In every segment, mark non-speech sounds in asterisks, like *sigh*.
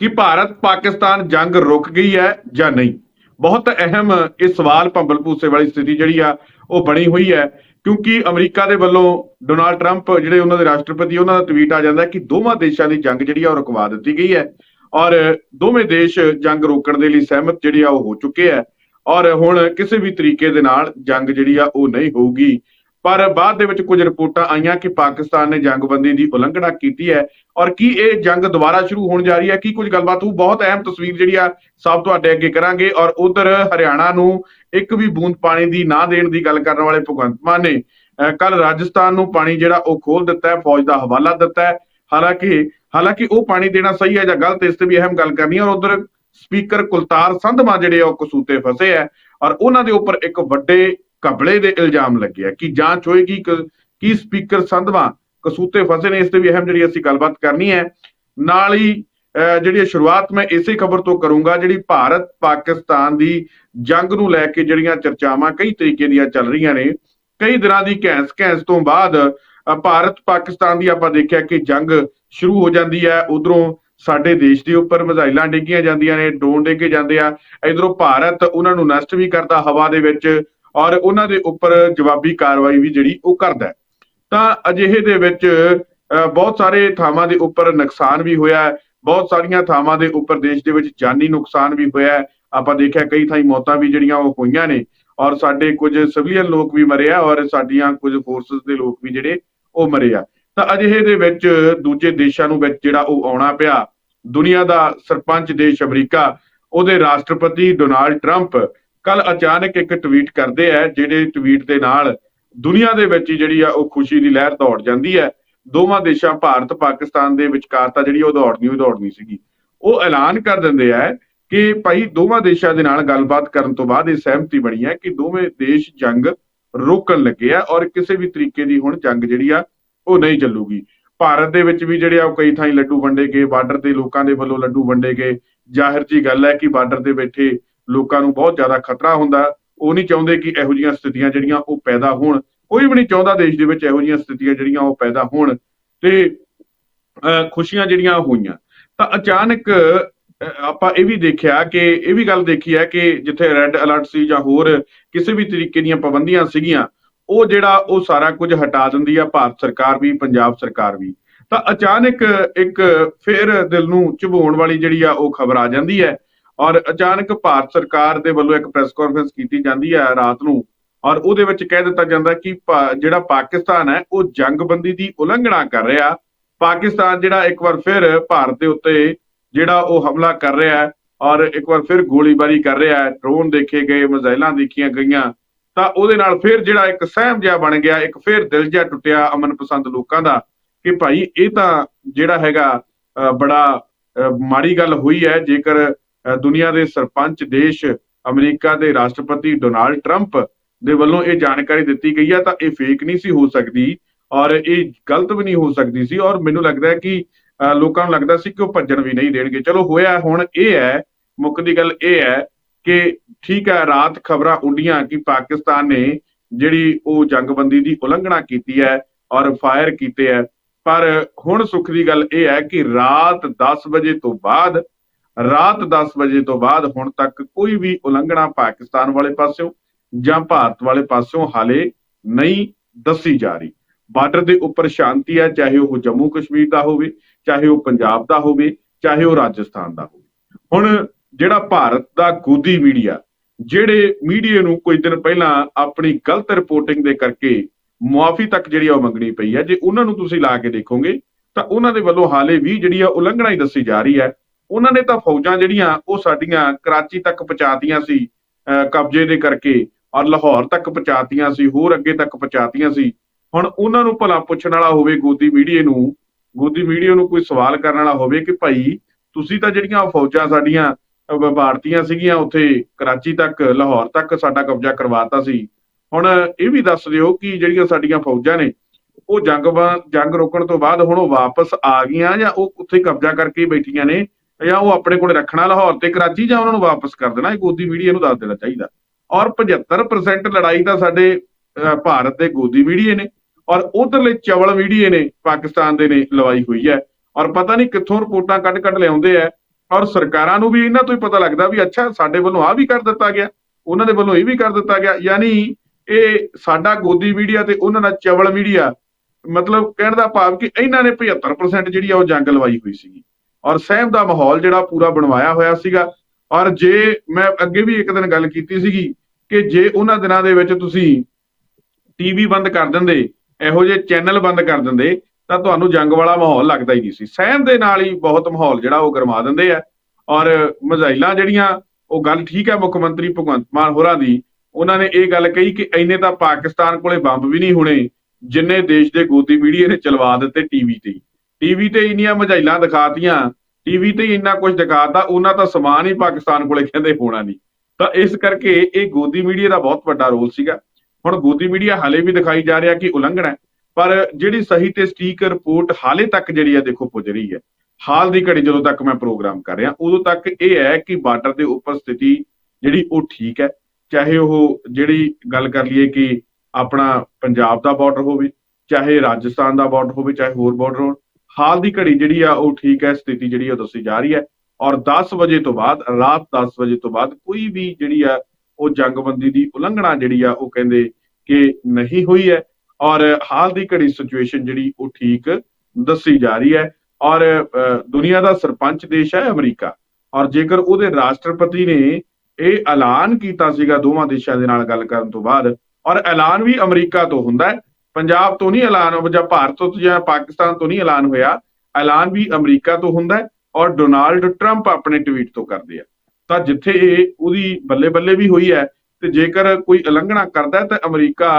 ਕਿ ਭਾਰਤ ਪਾਕਿਸਤਾਨ ਜੰਗ ਰੁਕ ਗਈ ਹੈ ਜਾਂ ਨਹੀਂ? ਬਹੁਤ ਅਹਿਮ ਇਹ ਸਵਾਲ ਭੰਬਲ ਭੂਸੇ ਵਾਲੀ ਸਥਿਤੀ ਜਿਹੜੀ ਆ, ਉਹ ਬਣੀ ਹੋਈ ਹੈ, ਕਿਉਂਕਿ ਅਮਰੀਕਾ ਦੇ ਵੱਲੋਂ ਡੋਨਾਲਡ ਟਰੰਪ ਜਿਹੜੇ ਉਹਨਾਂ ਦੇ ਰਾਸ਼ਟਰਪਤੀ, ਉਹਨਾਂ ਦਾ ਟਵੀਟ ਆ ਜਾਂਦਾ ਕਿ ਦੋਵਾਂ ਦੇਸ਼ਾਂ ਦੀ ਜੰਗ ਜਿਹੜੀ ਆ, ਉਹ ਰੁਕਵਾ ਦਿੱਤੀ ਗਈ ਹੈ ਔਰ ਦੋਵੇਂ ਦੇਸ਼ ਜੰਗ ਰੋਕਣ ਦੇ ਲਈ ਸਹਿਮਤ ਜਿਹੜੇ ਆ, ਉਹ ਹੋ ਚੁੱਕੇ ਹੈ ਔਰ ਹੁਣ ਕਿਸੇ ਵੀ ਤਰੀਕੇ ਦੇ ਨਾਲ ਜੰਗ ਜਿਹੜੀ ਆ, ਉਹ ਨਹੀਂ ਹੋਊਗੀ। ਪਰ ਬਾਅਦ ਦੇ ਵਿੱਚ ਕੁਝ ਰਿਪੋਰਟਾਂ ਆਈਆਂ ਕਿ ਪਾਕਿਸਤਾਨ ਨੇ ਜੰਗਬੰਦੀ ਦੀ ਉਲੰਘਣਾ ਕੀਤੀ ਹੈ। ਔਰ ਕੀ ਇਹ ਜੰਗ ਦੁਬਾਰਾ ਸ਼ੁਰੂ ਹੋਣ ਜਾ ਰਹੀ ਹੈ? ਕੀ ਕੁਝ ਗੱਲਬਾਤ ਹੋਊ? ਬਹੁਤ ਅਹਿਮ ਤਸਵੀਰ ਜਿਹੜੀ ਆ, ਸਭ ਤੁਹਾਡੇ ਅੱਗੇ ਕਰਾਂਗੇ। ਔਰ ਉਧਰ ਹਰਿਆਣਾ ਨੂੰ ਇੱਕ ਵੀ ਬੂੰਦ ਪਾਣੀ ਦੀ ਨਾ ਦੇਣ ਦੀ ਗੱਲ ਕਰਨ ਵਾਲੇ ਭਗਵੰਤ ਮਾਨ ਨੇ ਕੱਲ ਰਾਜਸਥਾਨ ਨੂੰ ਪਾਣੀ ਜਿਹੜਾ ਉਹ ਖੋਲ ਦਿੱਤਾ ਹੈ, ਫੌਜ ਦਾ ਹਵਾਲਾ ਦਿੱਤਾ ਹੈ। ਹਾਲਾਂਕਿ ਹਾਲਾਂਕਿ ਉਹ ਪਾਣੀ ਦੇਣਾ ਸਹੀ ਹੈ ਜਾਂ ਗਲਤ, ਇਸ ਤੇ ਵੀ ਅਹਿਮ ਗੱਲ ਕਰਨੀ ਹੈ। ਔਰ ਉਧਰ ਸਪੀਕਰ ਕੁਲਤਾਰ ਸੰਧਮਾ ਜਿਹੜੇ ਆ, ਉਹ ਕਸੂਤੇ ਫਸੇ ਹੈ। ਔਰ ਉਹਨਾਂ ਦੇ ਉੱਪਰ ਇੱਕ ਵੱਡੇ ਕਬਲੇ ਦੇ ਇਲਜ਼ਾਮ ਲੱਗੇ ਆ। ਕਿ ਜਾਂਚ ਹੋਏਗੀ? ਕਿ, ਕੀ ਸਪੀਕਰ ਸੰਧਵਾ ਕਸੂਤੇ ਫਸੇ ਨੇ? ਇਸ ਤੇ ਵੀ ਅਹਿਮ ਜਿਹੜੀ ਅਸੀਂ ਗੱਲਬਾਤ ਕਰਨੀ ਹੈ। ਨਾਲ ਹੀ ਜਿਹੜੀ ਸ਼ੁਰੂਆਤ ਮੈਂ ਇਸੇ ਖਬਰ ਤੋਂ ਕਰੂੰਗਾ, ਜਿਹੜੀ ਭਾਰਤ ਪਾਕਿਸਤਾਨ ਦੀ ਜੰਗ ਨੂੰ ਲੈ ਕੇ ਜਿਹੜੀਆਂ ਚਰਚਾਵਾਂ ਕਈ ਤਰੀਕੇ ਦੀਆਂ ਚੱਲ ਰਹੀਆਂ ਨੇ। ਕਈ ਦਿਨਾਂ ਦੀ ਘੈਂਸ ਘੈਂਸ ਤੋਂ ਬਾਅਦ ਭਾਰਤ ਪਾਕਿਸਤਾਨ ਦੀ ਆਪਾਂ ਦੇਖਿਆ ਕਿ ਜੰਗ ਸ਼ੁਰੂ ਹੋ ਜਾਂਦੀ ਹੈ। ਉਧਰੋਂ ਸਾਡੇ ਦੇਸ਼ ਦੇ ਉੱਪਰ ਮਿਜ਼ਾਈਲਾਂ ਡਿੱਗੀਆਂ ਜਾਂਦੀਆਂ ਨੇ, ਡਰੋਨ ਡਿੱਗੇ ਜਾਂਦੇ ਆ। ਇਧਰੋਂ ਭਾਰਤ ਉਹਨਾਂ ਨੂੰ ਨਸ਼ਟ ਵੀ ਕਰਦਾ ਹਵਾ ਦੇ ਵਿੱਚ। ਔਰ ਉਹਨਾਂ ਦੇ ਉੱਪਰ ਜਵਾਬੀ ਕਾਰਵਾਈ ਵੀ ਜਿਹੜੀ ਉਹ ਕਰਦਾ ਤਾਂ ਅਜਿਹੇ ਦੇ ਵਿੱਚ ਬਹੁਤ ਸਾਰੇ ਥਾਵਾਂ ਦੇ ਉੱਪਰ ਨੁਕਸਾਨ ਵੀ ਹੋਇਆ ਬਹੁਤ ਸਾਰੀਆਂ ਥਾਵਾਂ ਦੇ ਉੱਪਰ ਦੇਸ਼ ਦੇ ਵਿੱਚ ਜਾਨੀ ਨੁਕਸਾਨ ਵੀ ਹੋਇਆ ਆਪਾਂ ਦੇਖਿਆ ਕਈ ਥਾਈਂ ਮੌਤਾਂ ਵੀ ਜਿਹੜੀਆਂ ਉਹ ਹੋਈਆਂ ਨੇ ਔਰ ਸਾਡੇ ਕੁਝ ਸਿਵਲੀਅਨ ਲੋਕ ਵੀ ਮਰੇ ਆ ਔਰ ਸਾਡੀਆਂ ਕੁਝ ਫੋਰਸਸ ਦੇ ਲੋਕ ਵੀ ਜਿਹੜੇ ਉਹ ਮਰੇ ਆ। ਤਾਂ ਅਜਿਹੇ ਦੇ ਵਿੱਚ ਦੂਜੇ ਦੇਸ਼ਾਂ ਨੂੰ ਵਿੱਚ ਜਿਹੜਾ ਉਹ ਆਉਣਾ ਪਿਆ, ਦੁਨੀਆ ਦਾ ਸਰਪੰਚ ਦੇਸ਼ ਅਮਰੀਕਾ, ਉਹਦੇ ਰਾਸ਼ਟਰਪਤੀ ਡੋਨਾਲਡ ਟਰੰਪ ਕੱਲ ਅਚਾਨਕ ਇੱਕ ਟਵੀਟ ਕਰਦੇ ਆ, ਜਿਹੜੇ ਟਵੀਟ ਦੇ ਨਾਲ ਦੁਨੀਆ ਦੇ ਵਿੱਚ ਜਿਹੜੀ ਆ ਉਹ ਖੁਸ਼ੀ ਦੀ ਲਹਿਰ ਦੌੜ ਜਾਂਦੀ ਹੈ ਦੋਵਾਂ ਦੇਸ਼ਾਂ, ਭਾਰਤ, ਪਾਕਿਸਤਾਨ ਦੇ ਵਿਚਕਾਰ ਤਾਂ ਜਿਹੜੀ ਉਹ ਦੌੜਨੀ ਉਹ ਦੌੜਨੀ ਸੀਗੀ। ਉਹ ਐਲਾਨ ਕਰ ਦਿੰਦੇ ਆ ਕਿ ਭਾਈ ਦੋਵਾਂ ਦੇਸ਼ਾਂ ਦੇ ਨਾਲ ਗੱਲਬਾਤ ਕਰਨ ਤੋਂ ਬਾਅਦ ਇਹ ਸਹਿਮਤੀ ਬਣੀ ਹੈ ਕਿ ਦੋਵੇਂ ਦੇਸ਼ ਜੰਗ ਰੋਕਣ ਲੱਗੇ ਆ ਔਰ ਕਿਸੇ ਵੀ ਤਰੀਕੇ ਦੀ ਹੁਣ ਜੰਗ ਜਿਹੜੀ ਆ ਉਹ ਨਹੀਂ ਚੱਲੂਗੀ। ਭਾਰਤ ਦੇ ਵਿੱਚ ਵੀ ਜਿਹੜੇ ਆ ਉਹ ਕਈ ਥਾਈਂ ਲੱਡੂ ਵੰਡੇ ਗਏ, ਬਾਰਡਰ ਤੇ ਲੋਕਾਂ ਦੇ ਵੱਲੋਂ ਲੱਡੂ ਵੰਡੇ ਗਏ। ਜ਼ਾਹਿਰ ਜੀ ਗੱਲ ਹੈ ਕਿ ਬਾਰਡਰ ਦੇ ਬੈਠੇ ਲੋਕਾਂ ਨੂੰ ਬਹੁਤ ਜ਼ਿਆਦਾ ਖਤਰਾ ਹੁੰਦਾ ਉਹ ਨਹੀਂ ਚਾਹੁੰਦੇ ਕਿ ਇਹੋ ਜਿਹੀਆਂ ਸਥਿਤੀਆਂ ਜਿਹੜੀਆਂ ਉਹ ਪੈਦਾ ਹੋਣ। ਕੋਈ ਵੀ ਨਹੀਂ ਚਾਹੁੰਦਾ ਦੇਸ਼ ਦੇ ਵਿੱਚ ਇਹੋ ਜਿਹੀਆਂ ਸਥਿਤੀਆਂ ਜਿਹੜੀਆਂ ਉਹ ਪੈਦਾ ਹੋਣ ਤੇ ਖੁਸ਼ੀਆਂ ਜਿਹੜੀਆਂ ਹੋਈਆਂ। ਤਾਂ ਅਚਾਨਕ ਆਪਾਂ ਇਹ ਵੀ ਦੇਖਿਆ ਕਿ, ਇਹ ਵੀ ਗੱਲ ਦੇਖੀ ਹੈ ਕਿ ਜਿੱਥੇ ਰੈੱਡ ਅਲਰਟ ਸੀ ਜਾਂ ਹੋਰ ਕਿਸੇ ਵੀ ਤਰੀਕੇ ਦੀਆਂ ਪਾਬੰਦੀਆਂ ਸੀਗੀਆਂ, ਉਹ ਜਿਹੜਾ ਉਹ ਸਾਰਾ ਕੁਝ ਹਟਾ ਦਿੰਦੀ ਆ ਭਾਰਤ ਸਰਕਾਰ ਵੀ, ਪੰਜਾਬ ਸਰਕਾਰ ਵੀ। ਤਾਂ ਅਚਾਨਕ ਇੱਕ ਫੇਰ ਦਿਲ ਨੂੰ ਝੁਬਾਉਣ ਵਾਲੀ ਜਿਹੜੀ ਆ ਉਹ ਖਬਰ ਆ ਜਾਂਦੀ ਹੈ। ਔਰ ਅਚਾਨਕ ਭਾਰਤ ਸਰਕਾਰ ਦੇ ਵੱਲੋਂ ਇੱਕ ਪ੍ਰੈਸ ਕਾਨਫਰੰਸ ਕੀਤੀ ਜਾਂਦੀ ਹੈ ਰਾਤ ਨੂੰ, ਔਰ ਉਹਦੇ ਵਿੱਚ ਕਹਿ ਦਿੱਤਾ ਜਾਂਦਾ ਕਿ ਭਾ- ਜਿਹੜਾ ਪਾਕਿਸਤਾਨ ਹੈ, ਉਹ ਜੰਗਬੰਦੀ ਦੀ ਉਲੰਘਣਾ ਕਰ ਰਿਹਾ। ਪਾਕਿਸਤਾਨ ਜਿਹੜਾ ਇੱਕ ਵਾਰ ਫਿਰ ਭਾਰਤ ਦੇ ਉੱਤੇ ਜਿਹੜਾ ਉਹ ਹਮਲਾ ਕਰ ਰਿਹਾ ਹੈ, ਔਰ ਇੱਕ ਵਾਰ ਫਿਰ ਗੋਲੀਬਾਰੀ ਕਰ ਰਿਹਾ ਹੈ ਡਰੋਨ ਦੇਖੇ ਗਏ, ਮਿਜ਼ਾਈਲਾਂ ਦੇਖੀਆਂ ਗਈਆਂ। ਤਾਂ ਉਹਦੇ ਨਾਲ ਫਿਰ ਜਿਹੜਾ ਇੱਕ ਸਹਿਮ ਜਿਹਾ ਬਣ ਗਿਆ, ਇੱਕ ਫਿਰ ਦਿਲ ਜਿਹਾ ਟੁੱਟਿਆ ਅਮਨ ਪਸੰਦ ਲੋਕਾਂ ਦਾ, ਕਿ ਭਾਈ ਇਹ ਤਾਂ ਜਿਹੜਾ ਹੈਗਾ ਬੜਾ ਮਾੜੀ ਗੱਲ ਹੋਈ ਹੈ, ਜੇਕਰ ਦੁਨੀਆ ਦੇ ਸਰਪੰਚ ਦੇਸ਼ ਅਮਰੀਕਾ ਦੇ ਰਾਸ਼ਟਰਪਤੀ ਡੋਨਾਲਡ ਟਰੰਪ ਦੇ ਵੱਲੋਂ ਇਹ ਜਾਣਕਾਰੀ ਦਿੱਤੀ ਗਈ ਹੈ ਤਾਂ ਇਹ ਫੇਕ ਨਹੀਂ ਸੀ ਹੋ ਸਕਦੀ ਔਰ ਇਹ ਗਲਤ ਵੀ ਨਹੀਂ ਹੋ ਸਕਦੀ ਸੀ ਔਰ ਮੈਨੂੰ ਲੱਗਦਾ ਹੈ ਕਿ ਲੋਕਾਂ ਨੂੰ ਲੱਗਦਾ ਸੀ ਕਿ ਉਹ ਭੱਜਣ ਵੀ ਨਹੀਂ ਦੇਣਗੇ। ਚਲੋ, ਹੋਇਆ ਹੁਣ ਇਹ ਹੈ, ਮੁੱਖ ਦੀ ਗੱਲ ਇਹ ਹੈ ਕਿ ਠੀਕ ਹੈ, ਰਾਤ ਖਬਰਾਂ ਉੱਡੀਆਂ ਕਿ ਪਾਕਿਸਤਾਨ ਨੇ ਜਿਹੜੀ ਉਹ ਜੰਗਬੰਦੀ ਦੀ ਉਲੰਘਣਾ ਕੀਤੀ ਹੈ ਔਰ ਫਾਇਰ ਕੀਤੇ ਹੈ। ਪਰ ਹੁਣ ਸੁੱਖ ਦੀ ਗੱਲ ਇਹ ਹੈ ਕਿ ਰਾਤ 10 ਵਜੇ ਤੋਂ ਬਾਅਦ ਰਾਤ 10 ਵਜੇ ਤੋਂ ਬਾਅਦ ਹੁਣ ਤੱਕ ਕੋਈ ਵੀ ਉਲੰਘਣਾ ਪਾਕਿਸਤਾਨ ਵਾਲੇ ਪਾਸਿਓਂ ਜਾਂ ਭਾਰਤ ਵਾਲੇ ਪਾਸਿਓਂ ਹਾਲੇ ਨਹੀਂ ਦੱਸੀ ਜਾ ਰਹੀ। ਬਾਰਡਰ ਦੇ ਉੱਪਰ ਸ਼ਾਂਤੀ ਹੈ, ਚਾਹੇ ਉਹ ਜੰਮੂ ਕਸ਼ਮੀਰ ਦਾ ਹੋਵੇ, ਚਾਹੇ ਉਹ ਪੰਜਾਬ ਦਾ ਹੋਵੇ, ਚਾਹੇ ਉਹ ਰਾਜਸਥਾਨ ਦਾ ਹੋਵੇ। ਹੁਣ ਜਿਹੜਾ ਭਾਰਤ ਦਾ ਗੋਦੀ ਮੀਡੀਆ, ਜਿਹੜੇ ਮੀਡੀਆ ਨੂੰ ਕੁਝ ਦਿਨ ਪਹਿਲਾਂ ਆਪਣੀ ਗਲਤ ਰਿਪੋਰਟਿੰਗ ਦੇ ਕਰਕੇ ਮੁਆਫੀ ਤੱਕ ਜਿਹੜੀ ਆ ਉਹ ਮੰਗਣੀ ਪਈ ਹੈ, ਜੇ ਉਹਨਾਂ ਨੂੰ ਤੁਸੀਂ ਲਾ ਕੇ ਦੇਖੋਗੇ, ਤਾਂ ਉਹਨਾਂ ਦੇ ਵੱਲੋਂ ਹਾਲੇ ਵੀ ਜਿਹੜੀ ਆ ਉਲੰਘਣਾ ਹੀ ਦੱਸੀ ਜਾ ਰਹੀ ਹੈ। ਉਹਨਾਂ ਨੇ ਤਾਂ ਫੌਜਾਂ ਜਿਹੜੀਆਂ ਉਹ ਸਾਡੀਆਂ ਕਰਾਚੀ ਤੱਕ ਪਹੁੰਚਾਤੀਆਂ ਸੀ, ਅਹ ਕਬਜ਼ੇ ਦੇ ਕਰਕੇ ਔਰ ਲਾਹੌਰ ਤੱਕ ਪਹੁੰਚਾਤੀਆਂ ਸੀ, ਹੋਰ ਅੱਗੇ ਤੱਕ ਪਹੁੰਚਾਤੀਆਂ ਸੀ। ਹੁਣ ਉਹਨਾਂ ਨੂੰ ਭਲਾ ਪੁੱਛਣ ਵਾਲਾ ਹੋਵੇ ਗੋਦੀ ਮੀਡੀਆ ਨੂੰ, ਗੋਦੀ ਮੀਡੀਆ ਨੂੰ ਕੋਈ ਸਵਾਲ ਕਰਨ ਵਾਲਾ ਹੋਵੇ ਕਿ ਭਾਈ ਤੁਸੀਂ ਤਾਂ ਜਿਹੜੀਆਂ ਫੌਜਾਂ ਸਾਡੀਆਂ, ਅਹ ਭਾਰਤੀਆਂ ਸੀਗੀਆਂ ਉੱਥੇ ਕਰਾਚੀ ਤੱਕ, ਲਾਹੌਰ ਤੱਕ ਸਾਡਾ ਕਬਜ਼ਾ ਕਰਵਾਤਾ ਸੀ। ਹੁਣ ਇਹ ਵੀ ਦੱਸ ਦਿਓ ਕਿ ਜਿਹੜੀਆਂ ਸਾਡੀਆਂ ਫੌਜਾਂ ਨੇ, ਉਹ ਜੰਗ ਵਾ- ਜੰਗ ਰੋਕਣ ਤੋਂ ਬਾਅਦ ਹੁਣ ਉਹ ਵਾਪਸ ਆ ਗਈਆਂ ਜਾਂ ਉਹ ਉੱਥੇ ਕਬਜ਼ਾ ਕਰਕੇ ਬੈਠੀਆਂ ਨੇ ਜਾਂ ਉਹ ਆਪਣੇ ਕੋਲ ਰੱਖਣਾ ਲਾਹੌਰ ਤੇ ਕਰਾਚੀ ਜਾਂ ਉਹਨਾਂ ਨੂੰ ਵਾਪਸ ਕਰ ਦੇਣਾ ਇਹ ਗੋਦੀ ਮੀਡੀਆ ਨੂੰ ਦੱਸ ਦੇਣਾ ਚਾਹੀਦਾ। ਔਰ 75% ਲੜਾਈ ਤਾਂ ਸਾਡੇ ਅਹ, ਭਾਰਤ ਦੇ ਗੋਦੀ ਮੀਡੀਏ ਨੇ ਔਰ ਉਧਰਲੇ ਚਵਲ ਮੀਡੀਏ ਨੇ ਪਾਕਿਸਤਾਨ ਦੇ ਨੇ ਲਵਾਈ ਹੋਈ ਹੈ। ਔਰ ਪਤਾ ਨਹੀਂ ਕਿੱਥੋਂ ਰਿਪੋਰਟਾਂ ਕੱਢ ਕੱਢ ਲਿਆਉਂਦੇ ਆ ਔਰ ਸਰਕਾਰਾਂ ਨੂੰ ਵੀ ਇਹਨਾਂ ਤੋਂ ਹੀ ਪਤਾ ਲੱਗਦਾ ਵੀ ਅੱਛਾ ਸਾਡੇ ਵੱਲੋਂ ਆ ਵੀ ਕਰ ਦਿੱਤਾ ਗਿਆ ਉਹਨਾਂ ਦੇ ਵੱਲੋਂ ਇਹ ਵੀ ਕਰ ਦਿੱਤਾ ਗਿਆ। ਯਾਨੀ ਇਹ ਸਾਡਾ ਗੋਦੀ ਮੀਡੀਆ ਤੇ ਉਹਨਾਂ ਦਾ ਚਵਲ ਮੀਡੀਆ ਮਤਲਬ ਕਹਿਣ ਦਾ ਭਾਵ ਕਿ ਇਹਨਾਂ ਨੇ 75% ਜਿਹੜੀ ਆ ਉਹ ਜੰਗ ਲਵਾਈ ਹੋਈ ਸੀਗੀ। ਔਰ ਸਹਿਮ ਦਾ ਮਾਹੌਲ ਜਿਹੜਾ ਪੂਰਾ ਬਣਵਾਇਆ ਹੋਇਆ ਸੀਗਾ। ਔਰ ਜੇ ਮੈਂ ਅੱਗੇ ਵੀ ਇੱਕ ਦਿਨ ਗੱਲ ਕੀਤੀ ਸੀਗੀ ਕਿ ਜੇ ਉਹਨਾਂ ਦਿਨਾਂ ਦੇ ਵਿੱਚ ਤੁਸੀਂ ਟੀਵੀ ਬੰਦ ਕਰ ਦਿੰਦੇ, ਇਹੋ ਜਿਹੇ ਚੈਨਲ ਬੰਦ ਕਰ ਦਿੰਦੇ, ਤਾਂ ਤੁਹਾਨੂੰ ਜੰਗ ਵਾਲਾ ਮਾਹੌਲ ਲੱਗਦਾ ਹੀ ਨਹੀਂ ਸੀ। ਸਹਿਮ ਦੇ ਨਾਲ ਹੀ ਬਹੁਤ ਮਾਹੌਲ ਜਿਹੜਾ ਉਹ ਗਰਮਾ ਦਿੰਦੇ ਆ। ਔਰ ਮਜ਼ਾਈਲਾਂ ਜਿਹੜੀਆਂ, ਉਹ ਗੱਲ ਠੀਕ ਹੈ ਮੁੱਖ ਮੰਤਰੀ ਭਗਵੰਤ ਮਾਨ ਹੋਰਾਂ ਦੀ। ਉਹਨਾਂ ਨੇ ਇਹ ਗੱਲ ਕਹੀ ਕਿ ਇੰਨੇ ਤਾਂ ਪਾਕਿਸਤਾਨ ਕੋਲੇ ਬੰਬ ਵੀ ਨਹੀਂ ਹੋਣੇ, ਜਿੰਨੇ ਦੇਸ਼ ਦੇ ਗੋਦੀ ਮੀਡੀਆ ਨੇ ਚਲਵਾ ਦਿੱਤੇ ਟੀਵੀ ਤੇ ਟੀਵੀ ਤੇ ਇੰਨੀਆਂ ਮਝਾਈਲਾਂ ਦਿਖਾਤੀਆਂ, ਟੀਵੀ ਤੇ ਹੀ ਇੰਨਾ ਕੁਝ ਦਿਖਾਤਾ, ਉਹਨਾਂ ਤਾਂ ਸਮਾਨ ਹੀ ਪਾਕਿਸਤਾਨ ਕੋਲੇ ਕਹਿੰਦੇ ਹੋਣਾ ਨਹੀਂ। ਤਾਂ ਇਸ ਕਰਕੇ ਇਹ ਗੋਦੀ ਮੀਡੀਆ ਦਾ ਬਹੁਤ ਵੱਡਾ ਰੋਲ ਸੀਗਾ। ਹੁਣ ਗੋਦੀ ਮੀਡੀਆ ਹਾਲੇ ਵੀ ਦਿਖਾਈ ਜਾ ਰਿਹਾ ਕਿ ਉਲੰਘਣਾ ਪਰ ਜਿਹੜੀ ਸਹੀ ਤੇ ਸਟੀਕ ਰਿਪੋਰਟ ਹਾਲੇ ਤੱਕ ਜਿਹੜੀ ਆ ਦੇਖੋ ਪੁੱਜ ਰਹੀ ਹੈ। ਹਾਲ ਦੀ ਘੜੀ ਜਦੋਂ ਤੱਕ ਮੈਂ ਪ੍ਰੋਗਰਾਮ ਕਰ ਰਿਹਾ, ਉਦੋਂ ਤੱਕ ਇਹ ਹੈ ਕਿ ਬਾਰਡਰ ਦੇ ਉੱਪਰ ਸਥਿਤੀ ਜਿਹੜੀ ਉਹ ਠੀਕ ਹੈ। ਚਾਹੇ ਉਹ ਜਿਹੜੀ ਗੱਲ ਕਰ ਲਈਏ ਕਿ ਆਪਣਾ ਪੰਜਾਬ ਦਾ ਬਾਰਡਰ ਹੋਵੇ, ਚਾਹੇ ਰਾਜਸਥਾਨ ਦਾ ਬਾਰਡਰ ਹੋਵੇ, ਚਾਹੇ ਹੋਰ ਬਾਰਡਰ ਹੋਣ ਹਾਲ ਦੀ ਘੜੀ ਜਿਹੜੀ ਆ ਉਹ ਠੀਕ ਹੈ ਸਥਿਤੀ ਜਿਹੜੀ ਉਹ ਦੱਸੀ ਜਾ ਰਹੀ ਹੈ। ਔਰ 10 ਵਜੇ ਤੋਂ ਬਾਅਦ ਰਾਤ 10 ਵਜੇ ਤੋਂ ਬਾਅਦ ਕੋਈ ਵੀ ਜਿਹੜੀ ਆ ਉਹ ਜੰਗਬੰਦੀ ਦੀ ਉਲੰਘਣਾ ਜਿਹੜੀ ਆ ਉਹ ਕਹਿੰਦੇ ਕਿ ਨਹੀਂ ਹੋਈ ਹੈ। ਔਰ ਹਾਲ ਦੀ ਘੜੀ ਸਿਚੁਏਸ਼ਨ ਜਿਹੜੀ ਉਹ ਠੀਕ ਦੱਸੀ ਜਾ ਰਹੀ ਹੈ। ਔਰ ਅ, ਦੁਨੀਆ ਦਾ ਸਰਪੰਚ ਦੇਸ਼ ਹੈ ਅਮਰੀਕਾ। ਔਰ ਜੇਕਰ ਉਹਦੇ ਰਾਸ਼ਟਰਪਤੀ ਨੇ ਇਹ ਐਲਾਨ ਕੀਤਾ ਸੀਗਾ ਦੋਵਾਂ ਦੇਸ਼ਾਂ ਦੇ ਨਾਲ ਗੱਲ ਕਰਨ ਤੋਂ ਬਾਅਦ ਔਰ ਐਲਾਨ ਵੀ ਅਮਰੀਕਾ ਤੋਂ ਹੁੰਦਾ ਹੈ ਪੰਜਾਬ ਤੋਂ ਨਹੀਂ ਐਲਾਨ ਹੋ ਜਾਂ ਭਾਰਤ ਤੋਂ ਜਾਂ ਪਾਕਿਸਤਾਨ ਤੋਂ ਨਹੀਂ ਐਲਾਨ ਹੋਇਆ, ਐਲਾਨ ਵੀ ਅਮਰੀਕਾ ਤੋਂ ਹੁੰਦਾ ਹੈ ਔਰ ਡੋਨਾਲਡ ਟਰੰਪ ਆਪਣੇ ਟਵੀਟ ਤੋਂ ਕਰਦੇ ਆ। ਤਾਂ ਜਿੱਥੇ ਇਹ ਉਹਦੀ ਬੱਲੇ ਬੱਲੇ ਵੀ ਹੋਈ ਹੈ ਤੇ ਜੇਕਰ ਕੋਈ ਉਲੰਘਣਾ ਕਰਦਾ ਹੈ ਤਾਂ ਅਮਰੀਕਾ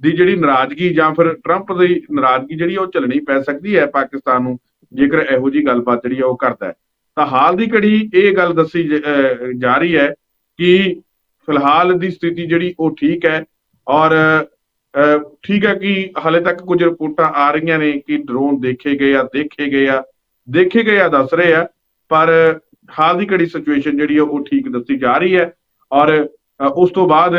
ਦੀ ਜਿਹੜੀ ਨਾਰਾਜ਼ਗੀ ਜਾਂ ਫਿਰ ਟਰੰਪ ਦੀ ਨਾਰਾਜ਼ਗੀ ਜਿਹੜੀ ਉਹ ਝੱਲਣੀ ਪੈ ਸਕਦੀ ਹੈ ਪਾਕਿਸਤਾਨ ਨੂੰ, ਜੇਕਰ ਇਹੋ ਜੀ ਗੱਲਬਾਤ ਜਿਹੜੀ ਆ ਉਹ ਕਰਦਾ ਹੈ। ਤਾਂ ਹਾਲ ਦੀ ਘੜੀ ਇਹ ਗੱਲ ਦੱਸੀ ਜਾ ਰਹੀ ਹੈ ਕਿ ਫਿਲਹਾਲ ਦੀ ਸਥਿਤੀ ਜਿਹੜੀ ਉਹ ਠੀਕ ਹੈ ਔਰ ਠੀਕ ਹੈ ਕਿ ਹਾਲੇ ਤੱਕ ਕੁਝ ਰਿਪੋਰਟਾਂ ਆ ਰਹੀਆਂ ਨੇ ਕਿ ਡਰੋਨ ਦੇਖੇ ਗਏ ਆ, ਦੇਖੇ ਗਏ ਆ, ਦੇਖੇ ਗਏ ਆ, ਦੱਸ ਰਹੇ ਆ, ਪਰ ਹਾਲ ਦੀ ਘੜੀ ਸਿਚੁਏਸ਼ਨ ਜਿਹੜੀ ਆ ਉਹ ਠੀਕ ਦੱਸੀ ਜਾ ਰਹੀ ਹੈ ਔਰ ਉਸ ਤੋਂ ਬਾਅਦ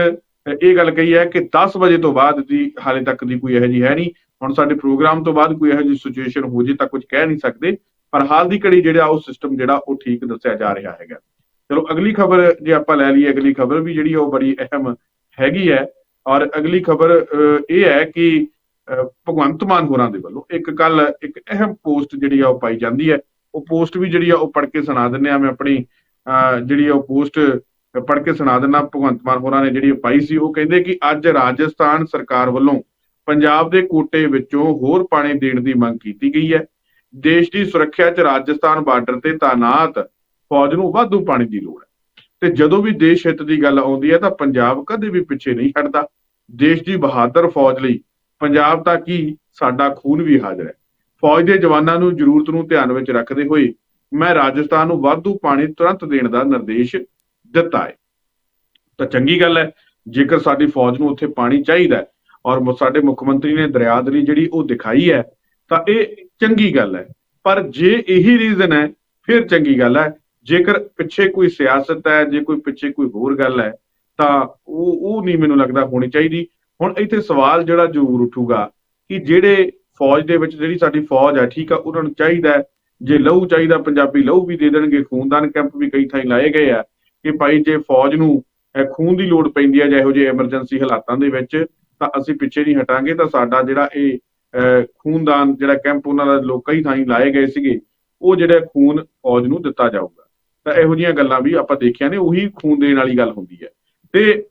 ਇਹ ਗੱਲ ਕਹੀ ਹੈ ਕਿ 10 ਵਜੇ ਤੋਂ ਬਾਅਦ ਦੀ ਹਾਲੇ ਤੱਕ ਦੀ ਕੋਈ ਇਹੋ ਜਿਹੀ ਹੈ ਨਹੀਂ। ਹੁਣ ਸਾਡੇ ਪ੍ਰੋਗਰਾਮ ਤੋਂ ਬਾਅਦ ਕੋਈ ਇਹੋ ਜਿਹੀ ਸਿਚੁਏਸ਼ਨ ਹੋ ਜੇ ਤਾਂ ਕੁਝ ਕਹਿ ਨਹੀਂ ਸਕਦੇ, ਪਰ ਹਾਲ ਦੀ ਘੜੀ ਜਿਹੜਾ ਉਹ ਸਿਸਟਮ ਜਿਹੜਾ ਉਹ ਠੀਕ ਦੱਸਿਆ ਜਾ ਰਿਹਾ ਹੈਗਾ। ਚਲੋ ਅਗਲੀ ਖਬਰ ਜੇ ਆਪਾਂ ਲੈ ਲਈਏ, ਅਗਲੀ ਖਬਰ ਵੀ ਜਿਹੜੀ ਆ ਉਹ ਬੜੀ ਅਹਿਮ ਹੈਗੀ ਹੈ। ਔਰ ਅਗਲੀ ਖਬਰ ਇਹ ਹੈ ਕਿ ਭਗਵੰਤ ਮਾਨ ਹੋਰਾਂ ਦੇ ਵੱਲੋਂ ਇੱਕ ਕੱਲ ਇੱਕ ਅਹਿਮ ਪੋਸਟ ਜਿਹੜੀ ਆ ਉਹ ਪਾਈ ਜਾਂਦੀ ਹੈ। ਉਹ ਪੋਸਟ ਵੀ ਜਿਹੜੀ ਆ ਉਹ ਪੜ੍ਹ ਕੇ ਸੁਣਾ ਦਿੰਨੇ ਆ ਮੈਂ ਆਪਣੀ ਅ, ਜਿਹੜੀ ਆ ਉਹ ਪੋਸਟ ਪੜ੍ਹ ਕੇ ਸੁਣਾ ਦਿੰਨਾ ਭਗਵੰਤ ਮਾਨ ਹੋਰਾਂ ਨੇ ਜਿਹੜੀ ਪਾਈ ਸੀ ਉਹ ਕਹਿੰਦੇ ਕਿ ਅੱਜ ਰਾਜਸਥਾਨ ਸਰਕਾਰ ਵੱਲੋਂ ਪੰਜਾਬ ਦੇ ਕੋਟੇ ਵਿੱਚੋਂ ਹੋਰ ਪਾਣੀ ਦੇਣ ਦੀ ਮੰਗ ਕੀਤੀ ਗਈ ਹੈ। ਦੇਸ਼ ਦੀ ਸੁਰੱਖਿਆ 'ਚ ਰਾਜਸਥਾਨ ਬਾਰਡਰ ਤੇ ਤਾਇਨਾਤ ਫੌਜ ਨੂੰ ਵਾਧੂ ਪਾਣੀ ਦੀ ਲੋੜ ਹੈ। ਤੇ ਜਦੋਂ ਵੀ ਦੇਸ਼ ਹਿੱਤ ਦੀ ਗੱਲ ਆਉਂਦੀ ਹੈ ਤਾਂ ਪੰਜਾਬ ਕਦੇ ਵੀ ਪਿੱਛੇ ਨਹੀਂ ਹਟਦਾ। ਦੇਸ਼ ਦੀ ਬਹਾਦਰ ਫੌਜ ਲਈ ਪੰਜਾਬ ਤਾਂ ਕੀ ਸਾਡਾ ਖੂਨ ਵੀ ਹਾਜ਼ਰ ਹੈ। ਫੌਜ ਦੇ ਜਵਾਨਾਂ ਨੂੰ ਜ਼ਰੂਰਤ ਨੂੰ ਧਿਆਨ ਵਿੱਚ ਰੱਖਦੇ ਹੋਏ ਮੈਂ ਰਾਜਸਥਾਨ ਨੂੰ ਵਾਧੂ ਪਾਣੀ ਤੁਰੰਤ ਦੇਣ ਦਾ ਨਿਰਦੇਸ਼ ਦਿੱਤਾ ਹੈ। ਤਾਂ ਚੰਗੀ ਗੱਲ ਹੈ, ਜੇਕਰ ਸਾਡੀ ਫੌਜ ਨੂੰ ਉੱਥੇ ਪਾਣੀ ਚਾਹੀਦਾ ਔਰ ਸਾਡੇ ਮੁੱਖ ਮੰਤਰੀ ਨੇ ਦਰਿਆਦਰੀ ਜਿਹੜੀ ਉਹ ਦਿਖਾਈ ਹੈ, ਤਾਂ ਇਹ ਚੰਗੀ ਗੱਲ ਹੈ। ਪਰ ਜੇ ਇਹੀ ਰੀਜ਼ਨ ਹੈ, ਫਿਰ ਚੰਗੀ ਗੱਲ ਹੈ ਜੇਕਰ ਪਿੱਛੇ ਕੋਈ ਸਿਆਸਤ ਹੈ ਜੇ ਕੋਈ ਪਿੱਛੇ ਕੋਈ ਹੋਰ ਗੱਲ ਹੈ ਤਾਂ ਉਹ ਉਹ ਨਹੀਂ ਮੈਨੂੰ ਲੱਗਦਾ ਹੋਣੀ ਚਾਹੀਦੀ। ਹੁਣ ਇੱਥੇ ਸਵਾਲ ਜਿਹੜਾ ਜ਼ਰੂਰ ਉੱਠੂਗਾ ਕਿ ਜਿਹੜੇ ਫੌਜ ਦੇ ਵਿੱਚ ਜਿਹੜੀ ਸਾਡੀ ਫੌਜ ਹੈ ਠੀਕ ਆ ਉਹਨਾਂ ਨੂੰ ਚਾਹੀਦਾ ਜੇ ਲਹੂ ਚਾਹੀਦਾ ਪੰਜਾਬੀ ਲਹੂ ਵੀ ਦੇ ਦੇਣਗੇ ਖੂਨਦਾਨ ਕੈਂਪ ਵੀ ਕਈ ਥਾਈਂ ਲਾਏ ਗਏ ਆ ਕਿ ਭਾਈ ਜੇ ਫੌਜ ਨੂੰ ਖੂਨ ਦੀ ਲੋੜ ਪੈਂਦੀ ਹੈ ਜਾਂ ਇਹੋ ਜਿਹੇ ਐਮਰਜੈਂਸੀ ਹਾਲਾਤਾਂ ਦੇ ਵਿੱਚ ਤਾਂ ਅਸੀਂ ਪਿੱਛੇ ਨਹੀਂ ਹਟਾਂਗੇ ਤਾਂ ਸਾਡਾ ਜਿਹੜਾ ਇਹ ਅਹ, ਖੂਨਦਾਨ ਜਿਹੜਾ ਕੈਂਪ ਉਹਨਾਂ ਦਾ ਲੋਕ ਕਈ ਥਾਈਂ ਲਾਏ ਗਏ ਸੀਗੇ ਉਹ ਜਿਹੜਾ ਖੂਨ ਫੌਜ ਨੂੰ ਦਿੱਤਾ ਜਾਊਗਾ। ਤਾਂ ਇਹੋ ਜਿਹੀਆਂ ਗੱਲਾਂ ਵੀ ਆਪਾਂ ਦੇਖੀਆਂ ਨੇ, ਉਹੀ ਖੂਨ ਦੇਣ ਵਾਲੀ ਗੱਲ ਹੁੰਦੀ ਹੈ। ਤੇ